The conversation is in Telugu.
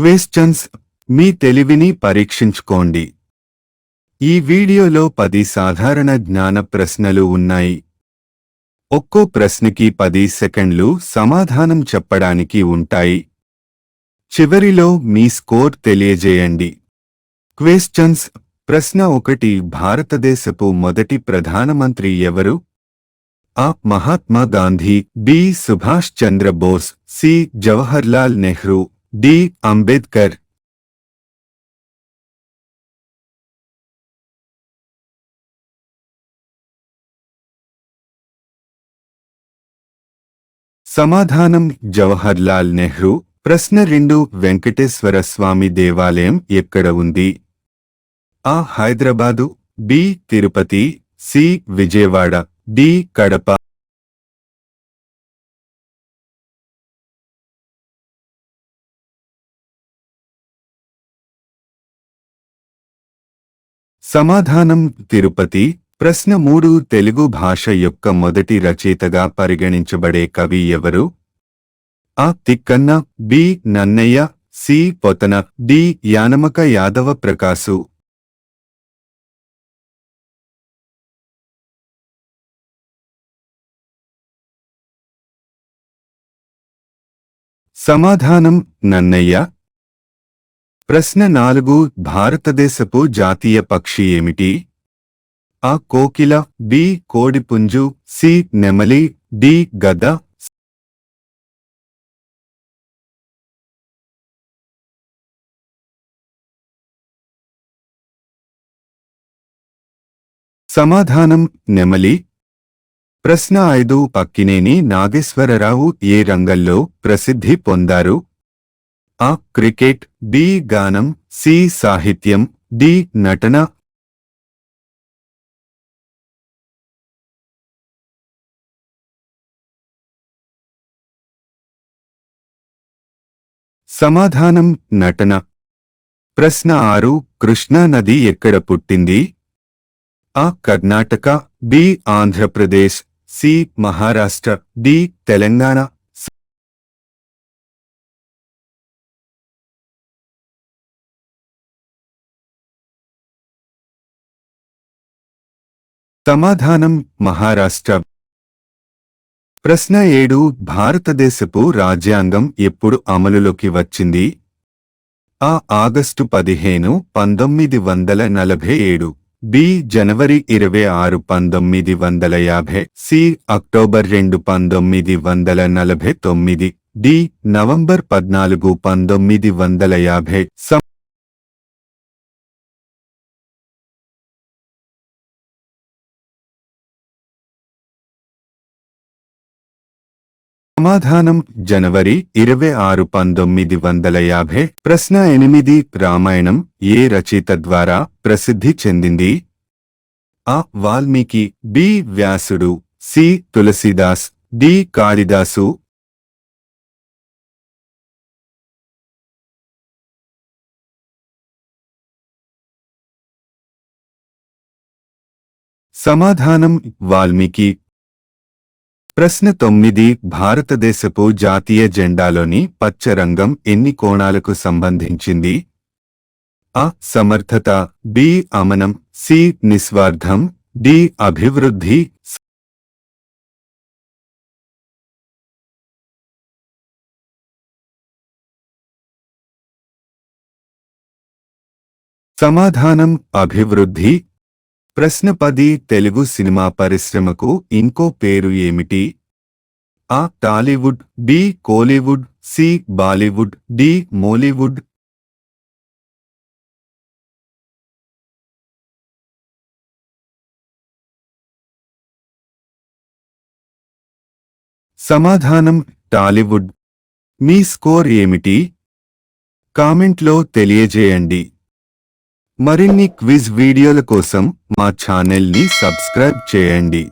క్వశ్చన్స్ మీ తెలివిని పరీక్షించుకోండి. ఈ వీడియోలో పది సాధారణ జ్ఞాన ప్రశ్నలు ఉన్నాయి. ఒక్కో ప్రశ్నకి పది సెకండ్లు సమాధానం చెప్పడానికి ఉంటాయి. చివరిలో మీ స్కోర్ తెలియజేయండి. క్వశ్చన్స్ ప్రశ్న ఒకటి భారతదేశపు మొదటి ప్రధానమంత్రి ఎవరు? A Mahatma Gandhi B Subhash Chandra Bose C Jawaharlal Nehru. D. Ambedkar. సమాధానం జవహర్లాల్ నెహ్రూ ప్రశ్న రెండు వెంకటేశ్వర స్వామి దేవాలయం ఎక్కడ ఉంది? A. Hyderabad B. Tirupati C. Vijayawada D. Kadapa. సమాధానం తిరుపతి ప్రశ్న మూడు తెలుగు భాష యొక్క మొదటి రచయితగా పరిగణించబడే కవి ఎవరు? A Tikkana B Nannaya C Potana D యానమక యాదవ ప్రకాశు. సమాధానం నన్నయ్య ప్రశ్న నాలుగు భారతదేశపు జాతీయ పక్షి ఏమిటి? ఆ కోకిల బి కోడిపుంజు సి నెమలి డి గద. సమాధానం నెమలి. ప్రశ్న ఐదు పక్కినేని నాగేశ్వరరావు ఏ రంగంలో ప్రసిద్ధి పొందారు? ఆ క్రికెట్ బి గానం సి సాహిత్యం డి నటన. సమాధానం నటన. ప్రశ్న ఆరు కృష్ణా నది ఎక్కడ పుట్టింది? A Karnataka B Andhra Pradesh C Maharashtra D Telangana. సమాధానం మహారాష్ట్ర. ప్రశ్న ఏడు భారతదేశపు రాజ్యాంగం ఎప్పుడు అమలులోకి వచ్చింది? ఆ ఆగస్టు పదిహేను పంతొమ్మిది వందల నలభై ఏడు. బి జనవరి ఇరవై ఆరు పంతొమ్మిది వందల యాభై. సి అక్టోబర్ రెండు పంతొమ్మిది వందల నలభై తొమ్మిది. డి నవంబర్ పద్నాలుగు పంతొమ్మిది వందల యాభై. సమాధానం జనవరి ఇరవై ఆరు పంతొమ్మిది వందల యాభై. ప్రశ్న ఎనిమిది. రామాయణం ఏ రచయిత ద్వారా ప్రసిద్ధి చెందింది? A Valmiki B. వ్యాసుడు సి. తులసీదాస్ డి. కాళిదాసు. సమాధానం వాల్మీకి ప్రశ్న తొమ్మిది భారతదేశపు జాతీయ జెండాలోని పచ్చ రంగం ఎన్ని కోణాలకు సంబంధించింది? ఆ. సమర్థత బి. అమనం సి. నిస్వార్థం డి. అభివృద్ధి సమాధానం అభివృద్ధి ప్రశ్న పది తెలుగు సినిమా పరిశ్రమకు ఇంకో పేరు ఏమిటి? A Tollywood B Kollywood C Bollywood D Mollywood. సమాధానం టాలీవుడ్. మీ స్కోర్ ఏమిటి? కామెంట్లో తెలియజేయండి. మరిన్ని క్విజ్ వీడియోల కోసం మా ఛానల్ని సబ్స్క్రైబ్ చేయండి.